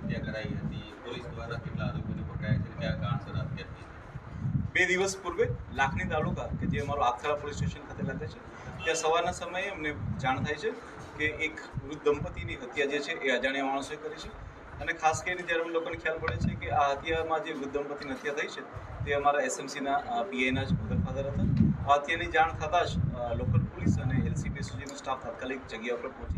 હત્યા કરાઈ હતી, પોલીસ દ્વારા કેટલા આરોપીને પકડાયા છે, કયા કારણસર હત્યા થઈ બે દિવસ પૂર્વે લાખણી તાલુકા કે જે અમારું આખરા પોલીસ સ્ટેશન ખાતે લાગે છે, ત્યાં સવારના સમયે અમને જાણ થાય છે કે એક વૃદ્ધ દંપતીની હત્યા જે છે એ અજાણ્યા માણસોએ કરી છે. અને ખાસ કરીને જ્યારે અમને લોકોને ખ્યાલ પડે છે કે આ હત્યામાં જે વૃદ્ધ દંપતીની હત્યા થઈ છે, તે અમારા એસએમસીના પીઆઈના જ મધર ફાધર હતા. આ હત્યાની જાણ થતાં જ લોકલ પોલીસ અને એલસીબી સુધીનો સ્ટાફ તાત્કાલિક જગ્યા પર પહોંચી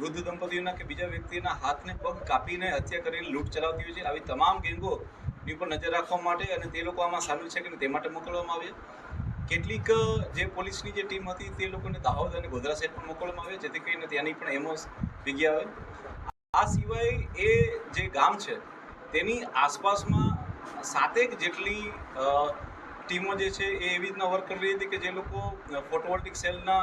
વૃદ્ધ દંપતીઓના કે બીજા વ્યક્તિના હાથને પગ કાપીને હત્યા કરીને લૂંટ ચલાવતી હોય છે. આવી તમામ ગેંગોની ઉપર નજર રાખવા માટે અને તે લોકો આમાં સામેલ છે કે તે માટે મોકલવામાં આવ્યા. કેટલીક જે પોલીસની જે ટીમ હતી તે લોકોને દાહોદ અને ગોધરા સાઈડ પણ મોકલવામાં આવે જેથી કરીને ત્યાંની પણ એમોસ ભેગી આવે આ સિવાય એ જે ગામ છે, તેની આસપાસમાં સાતેક જેટલી ટીમો જે છે એ એવી રીતના વર્ક કરી રહી હતી કે જે લોકો ફોટોવોલ્ટિક સેલના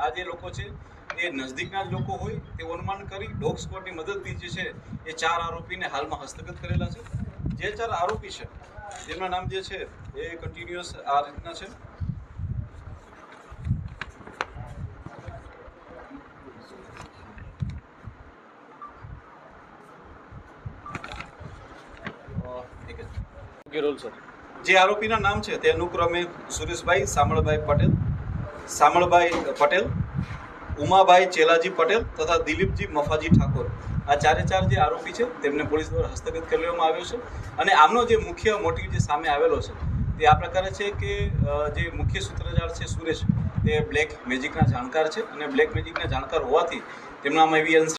આ જે લોકો છે એ નજદીકના જ લોકો હોય તે અનુમાન કરી ડોગ સ્ક્વોડની મદદથી જે છે એ ચાર આરોપીને હાલમાં હસ્તગત કરેલા છે. જે ચાર આરોપી છે જેમના નામ જે છે એ કન્ટિન્યુઅસ આ રીતના છે? જે આરોપીના નામ છે તે અનુક્રમે સુરેશભાઈ સામળભાઈ પટેલ સામળભાઈ પટેલ, ઉમાભાઈ ચેલાજી પટેલ તથા દિલીપજી મફાજી ઠાકોર. આ ચારે ચાર જે આરોપી છે, તેમને પોલીસ દ્વારા હસ્તગત કરી લેવામાં આવ્યો છે. અને આમનો જે મુખ્ય મોટિવ જે સામે આવેલો છે, તે આ પ્રકારે છે કે જે મુખ્ય સૂત્રધાર છે સુરેશ, તે બ્લેક મેજિકના જાણકાર છે. અને બ્લેક મેજિકના જાણકાર હોવાથી તેમનામાં એવી